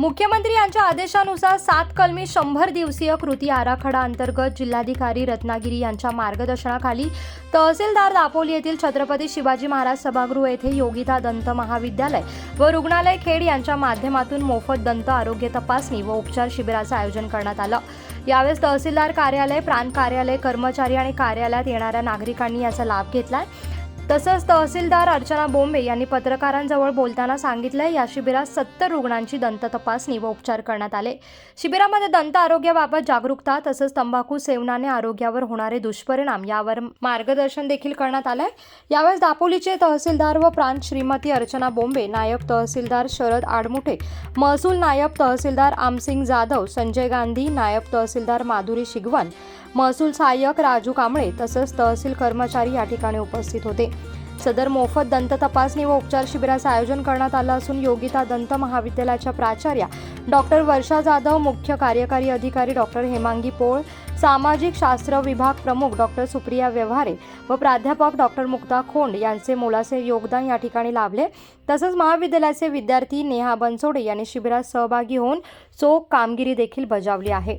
मुख्यमंत्री यांच्या आदेशानुसार सात कलमी शंभर दिवसीय कृती आराखडा अंतर्गत जिल्हाधिकारी रत्नागिरी यांच्या मार्गदर्शनाखाली तहसीलदार दापोली येथील छत्रपती शिवाजी महाराज सभागृह येथे योगिता दंत महाविद्यालय व रुग्णालय खेड यांच्या माध्यमातून मोफत दंत आरोग्य तपासणी व उपचार शिबिराचं आयोजन करण्यात आलं. यावेळेस तहसीलदार कार्यालय प्रांत कार्यालय कर्मचारी आणि कार्यालयात येणाऱ्या नागरिकांनी याचा लाभ घेतला आहे तसंच तहसीलदार अर्चना बोंबे यांनी पत्रकारांजवळ बोलताना सांगितलं या शिबिरात सत्तर रुग्णांची दंत तपासणी व उपचार करण्यात आले. शिबिरामध्ये दंत आरोग्याबाबत जागरूकता तसंच तंबाखू सेवनाने आरोग्यावर होणारे दुष्परिणाम यावर मार्गदर्शन देखील करण्यात आलं आहे यावेळेस दापोलीचे तहसीलदार व प्रांत श्रीमती अर्चना बोंबे नायब तहसीलदार शरद आडमुठे महसूल नायब तहसीलदार आमसिंग जाधव संजय गांधी नायब तहसीलदार माधुरी शिगवन महसूल सहाय्यक राजू कांबळे तसंच तहसील कर्मचारी या ठिकाणी उपस्थित होते. सदर मोफत दंत तपासणी व उपचार शिबिराचं आयोजन करण्यात आलं असून योगिता दंत महाविद्यालयाच्या प्राचार्या डॉक्टर वर्षा जाधव मुख्य कार्यकारी अधिकारी डॉक्टर हेमांगी पोळ सामाजिक शास्त्र विभाग प्रमुख डॉक्टर सुप्रिया व्यवहारे व प्राध्यापक डॉक्टर मुक्ता खोंड यांचे मोलाचे योगदान या ठिकाणी लाभले. तसंच महाविद्यालयाचे विद्यार्थी नेहा बनसोडे यांनी शिबिरात सहभागी होऊन चोख कामगिरी देखील बजावली आहे.